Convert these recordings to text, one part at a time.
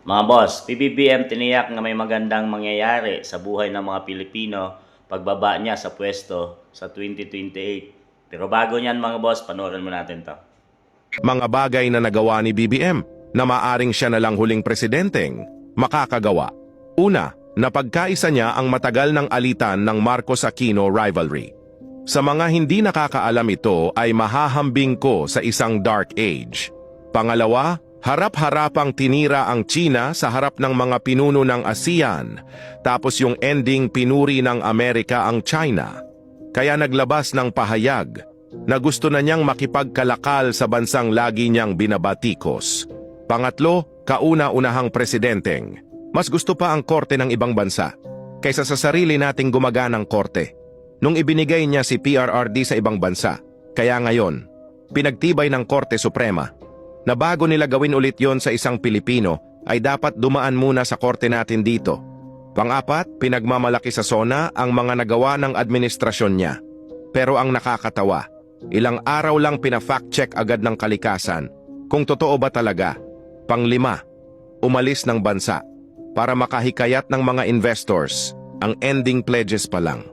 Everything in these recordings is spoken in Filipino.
Mga boss, PBBM tiniyak na may magandang mangyayari sa buhay ng mga Pilipino pagbaba niya sa pwesto sa 2028. Pero bago niyan mga boss, panoorin mo natin to. Mga bagay na nagawa ni BBM na maaring siya na lang huling presidenteng makakagawa. Una, napagkaisa niya ang matagal ng alitan ng Marcos Aquino rivalry. Sa mga hindi nakakaalam ito ay mahahambing ko sa isang dark age. Pangalawa, harap-harapang tinira ang China sa harap ng mga pinuno ng ASEAN, tapos yung ending pinuri ng Amerika ang China. Kaya naglabas ng pahayag na gusto na niyang makipagkalakal sa bansang lagi niyang binabatikos. Pangatlo, kauna-unahang presidenteng. Mas gusto pa ang korte ng ibang bansa kaysa sa sarili nating gumaganang korte. Nung ibinigay niya si PRRD sa ibang bansa, kaya ngayon, pinagtibay ng Korte Suprema na bago nila gawin ulit yon sa isang Pilipino ay dapat dumaan muna sa korte natin dito. Pangapat, pinagmamalaki sa SONA ang mga nagawa ng administrasyon niya. Pero ang nakakatawa, ilang araw lang pina-fact check agad ng kalikasan kung totoo ba talaga. Panglima, umalis ng bansa para makahikayat ng mga investors ang ending pledges pa lang.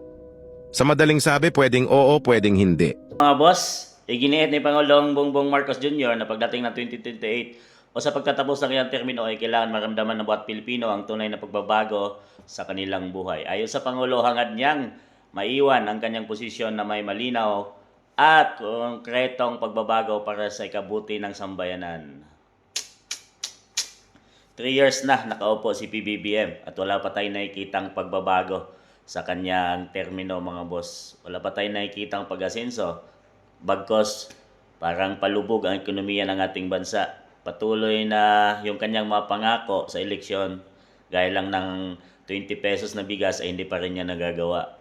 Sa madaling sabi, pwedeng oo, pwedeng hindi. Mga boss, iginiit ni Pangulong Bongbong Marcos Jr. na pagdating ng 2028 o sa pagtatapos ng kanyang termino ay kailangan maramdaman ng bawat Pilipino ang tunay na pagbabago sa kanilang buhay. Ayon sa Pangulo, hangad niyang maiwan ang kanyang posisyon na may malinaw at konkretong pagbabago para sa ikabuti ng sambayanan. Three years na nakaupo si PBBM at wala pa tayong nakikitang pagbabago sa kanyang termino mga boss. Wala pa tayong nakikitang pag-asenso. Bagkos parang palubog ang ekonomiya ng ating bansa. Patuloy na yung kanyang mga pangako sa eleksyon gaya lang ng 20 pesos na bigas ay hindi pa rin niya nagagawa.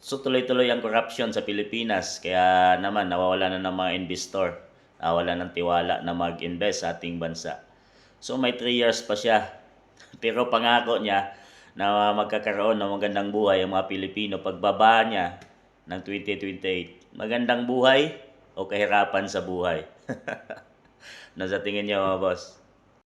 So tuloy-tuloy ang corruption sa Pilipinas kaya naman nawawala na ng mga investor, nawawala ng tiwala na mag-invest sa ating bansa. So may 3 years pa siya. Pero pangako niya na magkakaroon ng magandang buhay ang mga Pilipino pagbaba niya ng 2028. Magandang buhay o kahirapan sa buhay? Nasa tingin niyo mga boss?